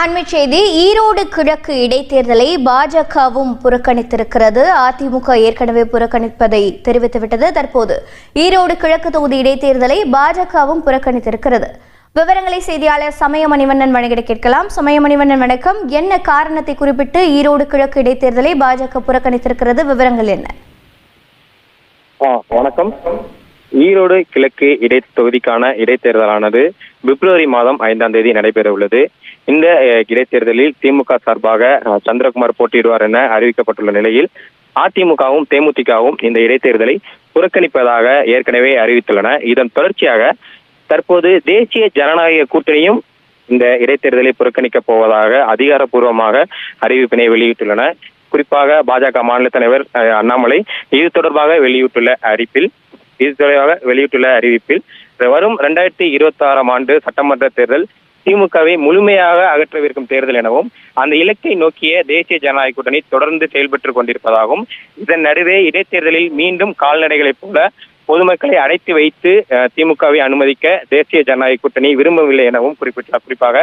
அண்மை செய்தி ஈரோடு கிழக்கு இடைத்தேர்தலை பாஜகவும் புறக்கணித்திருக்கிறது. அதிமுக ஏற்கனவே புறக்கணிப்பதை தெரிவித்துவிட்டது. தற்போது ஈரோடு கிழக்கு தொகுதி இடைத்தேர்தலை பாஜகவும் புறக்கணித்திருக்கிறது. விவரங்களை செய்தியாளர் சமய மணிவண்ணன் வழங்கிட கேட்கலாம். சமய மணிவண்ணன் வணக்கம். என்ன காரணத்தை குறிப்பிட்டு ஈரோடு கிழக்கு இடைத்தேர்தலை பாஜக புறக்கணித்திருக்கிறது? விவரங்கள் என்ன? வணக்கம். ஈரோடு கிழக்கு இடை தொகுதிக்கான இடைத்தேர்தலானது பிப்ரவரி மாதம் ஐந்தாம் தேதி நடைபெற உள்ளது இந்த இடைத்தேர்தலில் திமுக சார்பாக சந்திரகுமார் போட்டியிடுவார் என அறிவிக்கப்பட்டுள்ள நிலையில் அதிமுகவும் தேமுதிகவும் இந்த இடைத்தேர்தலை புறக்கணிப்பதாக ஏற்கனவே அறிவித்துள்ளன. இதன் தொடர்ச்சியாக தற்போது தேசிய ஜனநாயக கூட்டணியும் இந்த இடைத்தேர்தலை புறக்கணிக்கப் போவதாக அதிகாரப்பூர்வமாக அறிவிப்பினை வெளியிட்டுள்ளன. குறிப்பாக பாஜக மாநில தலைவர் அஹ், அண்ணாமலை இது தொடர்பாக வெளியிட்டுள்ள அறிப்பில் இது தொடர்பாக வெளியிட்டுள்ள அறிவிப்பில் வரும் இரண்டாயிரத்தி இருபத்தி ஆறாம் ஆண்டு சட்டமன்ற தேர்தல் திமுகவை முழுமையாக அகற்றவிருக்கும் தேர்தல் எனவும் அந்த இலக்கை நோக்கிய தேசிய ஜனநாயக கூட்டணி தொடர்ந்து செயல்பட்டுக் கொண்டிருப்பதாகவும் இதன் நடுவே இடைத்தேர்தலில் மீண்டும் கால்நடைகளைப் போல பொதுமக்களை அடைத்து வைத்து திமுகவை அனுமதிக்க தேசிய ஜனநாயக கூட்டணி விரும்பவில்லை எனவும் குறிப்பிட்டார் குறிப்பாக